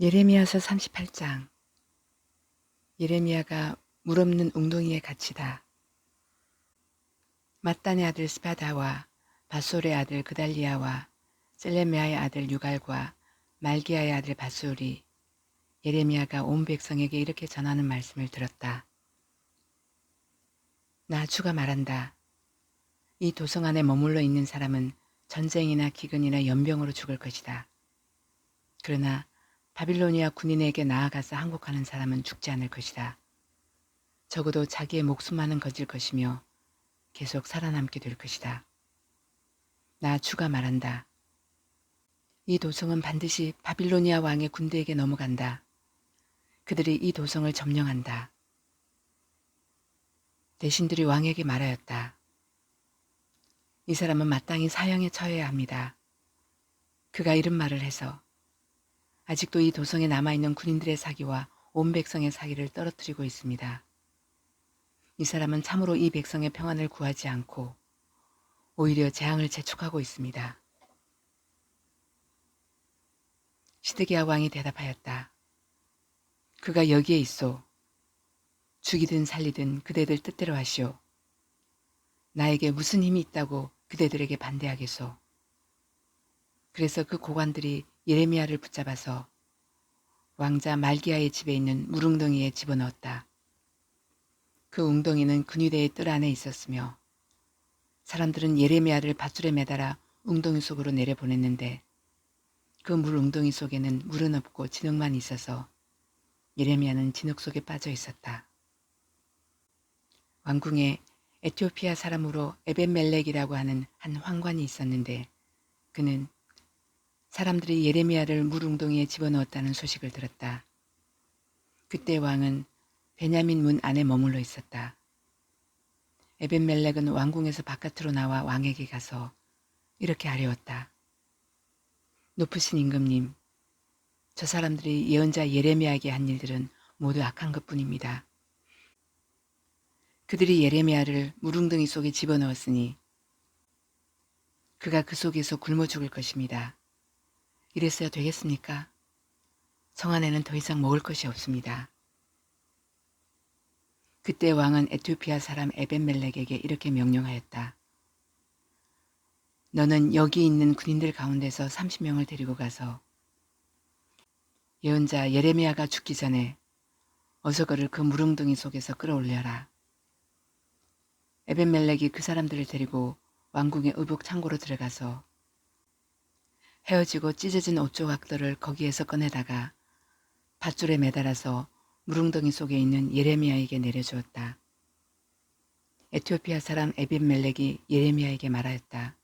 예레미야서 38장 예레미야가 물 없는 웅덩이에 갇히다. 마단의 아들 스파다와 바솔의 아들 그달리아와 셀레메아의 아들 유갈과 말기야의 아들 바솔이 예레미야가 온 백성에게 이렇게 전하는 말씀을 들었다. 나 주가 말한다. 이 도성 안에 머물러 있는 사람은 전쟁이나 기근이나 연병으로 죽을 것이다. 그러나 바빌로니아 군인에게 나아가서 항복하는 사람은 죽지 않을 것이다. 적어도 자기의 목숨만은 거질 것이며 계속 살아남게 될 것이다. 나 주가 말한다. 이 도성은 반드시 바빌로니아 왕의 군대에게 넘어간다. 그들이 이 도성을 점령한다. 대신들이 왕에게 말하였다. 이 사람은 마땅히 사형에 처해야 합니다. 그가 이런 말을 해서 아직도 이 도성에 남아있는 군인들의 사기와 온 백성의 사기를 떨어뜨리고 있습니다. 이 사람은 참으로 이 백성의 평안을 구하지 않고 오히려 재앙을 재촉하고 있습니다. 시드기야 왕이 대답하였다. 그가 여기에 있소. 죽이든 살리든 그대들 뜻대로 하시오. 나에게 무슨 힘이 있다고 그대들에게 반대하겠소. 그래서 그 고관들이 예레미야를 붙잡아서 왕자 말기야의 집에 있는 물웅덩이에 집어넣었다. 그 웅덩이는 근위대의 뜰 안에 있었으며 사람들은 예레미야를 밧줄에 매달아 웅덩이 속으로 내려보냈는데 그 물 웅덩이 속에는 물은 없고 진흙만 있어서 예레미야는 진흙 속에 빠져 있었다. 왕궁에 에티오피아 사람으로 에벤멜렉이라고 하는 한 황관이 있었는데 그는 사람들이 예레미야를 물웅덩이에 집어넣었다는 소식을 들었다. 그때 왕은 베냐민 문 안에 머물러 있었다. 에벤멜렉은 왕궁에서 바깥으로 나와 왕에게 가서 이렇게 아뢰었다. 높으신 임금님, 저 사람들이 예언자 예레미야에게 한 일들은 모두 악한 것뿐입니다. 그들이 예레미야를 물웅덩이 속에 집어넣었으니 그가 그 속에서 굶어 죽을 것입니다. 이랬어야 되겠습니까? 성 안에는 더 이상 먹을 것이 없습니다. 그때 왕은 에티오피아 사람 에벤멜렉에게 이렇게 명령하였다. 너는 여기 있는 군인들 가운데서 30명을 데리고 가서 예언자 예레미야가 죽기 전에 어서 그를 그 무릉둥이 속에서 끌어올려라. 에벤멜렉이 그 사람들을 데리고 왕궁의 의복 창고로 들어가서 헤어지고 찢어진 옷 조각들을 거기에서 꺼내다가 밧줄에 매달아서 무릉덩이 속에 있는 예레미야에게 내려주었다. 에티오피아 사람 에빈멜렉이 예레미야에게 말하였다.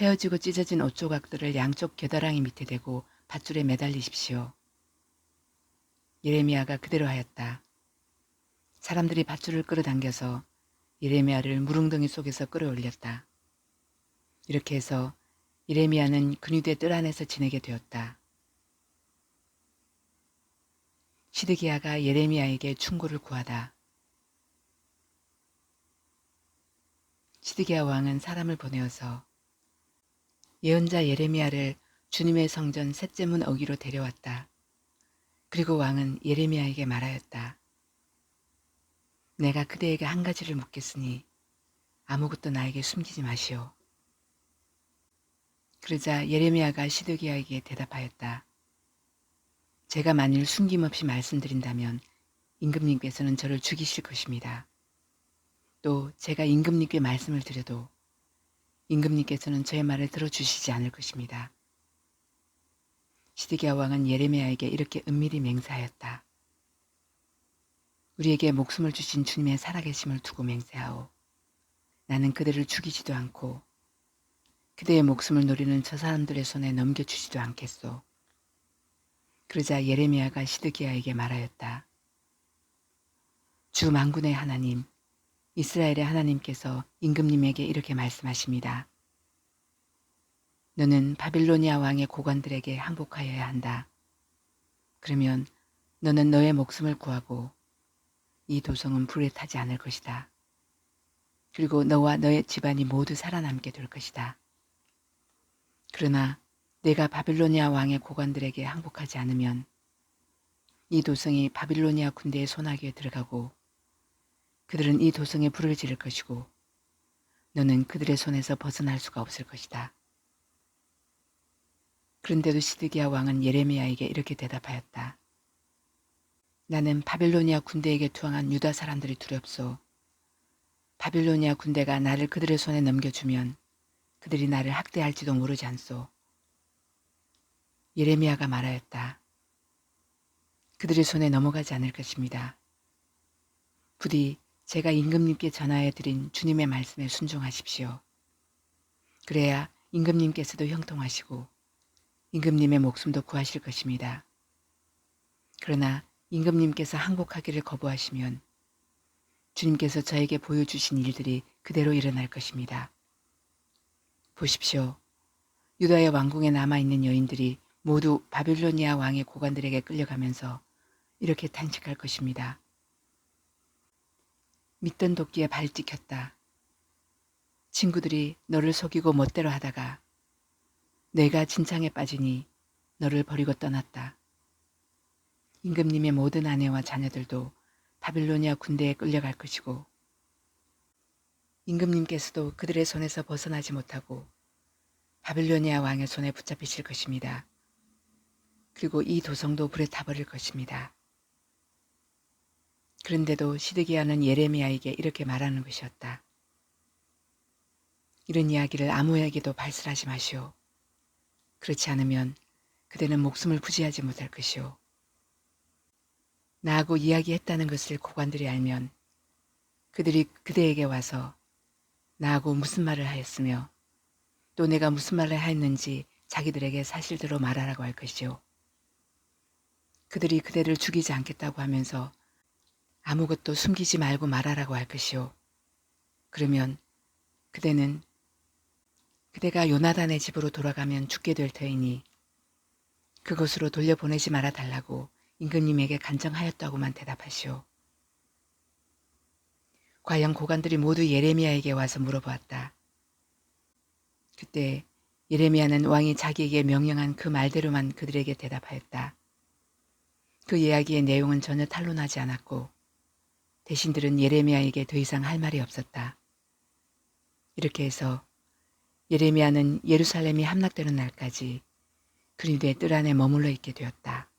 헤어지고 찢어진 옷 조각들을 양쪽 겨드랑이 밑에 대고 밧줄에 매달리십시오. 예레미야가 그대로 하였다. 사람들이 밧줄을 끌어당겨서 예레미야를 무릉덩이 속에서 끌어올렸다. 이렇게 해서 예레미야는 근위대 뜰 안에서 지내게 되었다. 시드기야가 예레미야에게 충고를 구하다. 시드기야 왕은 사람을 보내어서 예언자 예레미야를 주님의 성전 셋째 문 어기로 데려왔다. 그리고 왕은 예레미야에게 말하였다. 내가 그대에게 한 가지를 묻겠으니 아무것도 나에게 숨기지 마시오. 그러자 예레미야가 시드기야에게 대답하였다. 제가 만일 숨김없이 말씀드린다면 임금님께서는 저를 죽이실 것입니다. 또 제가 임금님께 말씀을 드려도 임금님께서는 저의 말을 들어주시지 않을 것입니다. 시드기야 왕은 예레미야에게 이렇게 은밀히 맹세하였다. 우리에게 목숨을 주신 주님의 살아계심을 두고 맹세하오. 나는 그들을 죽이지도 않고 그대의 목숨을 노리는 저 사람들의 손에 넘겨주지도 않겠소. 그러자 예레미야가 시드기야에게 말하였다. 주 만군의 하나님, 이스라엘의 하나님께서 임금님에게 이렇게 말씀하십니다. 너는 바빌로니아 왕의 고관들에게 항복하여야 한다. 그러면 너는 너의 목숨을 구하고 이 도성은 불에 타지 않을 것이다. 그리고 너와 너의 집안이 모두 살아남게 될 것이다. 그러나 내가 바빌로니아 왕의 고관들에게 항복하지 않으면 이 도성이 바빌로니아 군대의 손아귀에 들어가고 그들은 이 도성에 불을 지를 것이고 너는 그들의 손에서 벗어날 수가 없을 것이다. 그런데도 시드기야 왕은 예레미야에게 이렇게 대답하였다. 나는 바빌로니아 군대에게 투항한 유다 사람들이 두렵소. 바빌로니아 군대가 나를 그들의 손에 넘겨주면 그들이 나를 학대할지도 모르지 않소. 예레미야가 말하였다. 그들의 손에 넘어가지 않을 것입니다. 부디 제가 임금님께 전하여 드린 주님의 말씀에 순종하십시오. 그래야 임금님께서도 형통하시고 임금님의 목숨도 구하실 것입니다. 그러나 임금님께서 항복하기를 거부하시면 주님께서 저에게 보여주신 일들이 그대로 일어날 것입니다. 보십시오. 유다의 왕궁에 남아있는 여인들이 모두 바빌로니아 왕의 고관들에게 끌려가면서 이렇게 탄식할 것입니다. 믿던 도끼에 발 찍혔다. 친구들이 너를 속이고 멋대로 하다가 내가 진창에 빠지니 너를 버리고 떠났다. 임금님의 모든 아내와 자녀들도 바빌로니아 군대에 끌려갈 것이고 임금님께서도 그들의 손에서 벗어나지 못하고 바빌로니아 왕의 손에 붙잡히실 것입니다. 그리고 이 도성도 불에 타버릴 것입니다. 그런데도 시드기야는 예레미야에게 이렇게 말하는 것이었다. 이런 이야기를 아무에게도 발설하지 마시오. 그렇지 않으면 그대는 목숨을 부지하지 못할 것이오. 나하고 이야기했다는 것을 고관들이 알면 그들이 그대에게 와서 나하고 무슨 말을 하였으며 또 내가 무슨 말을 하였는지 자기들에게 사실대로 말하라고 할 것이오. 그들이 그대를 죽이지 않겠다고 하면서 아무것도 숨기지 말고 말하라고 할 것이오. 그러면 그대는 그대가 요나단의 집으로 돌아가면 죽게 될 터이니 그곳으로 돌려보내지 말아 달라고 임금님에게 간청하였다고만 대답하시오. 과연 고관들이 모두 예레미야에게 와서 물어보았다. 그때 예레미야는 왕이 자기에게 명령한 그 말대로만 그들에게 대답하였다. 그 이야기의 내용은 전혀 탄로나지 않았고 대신들은 예레미야에게 더 이상 할 말이 없었다. 이렇게 해서 예레미야는 예루살렘이 함락되는 날까지 그리드의 뜰 안에 머물러 있게 되었다.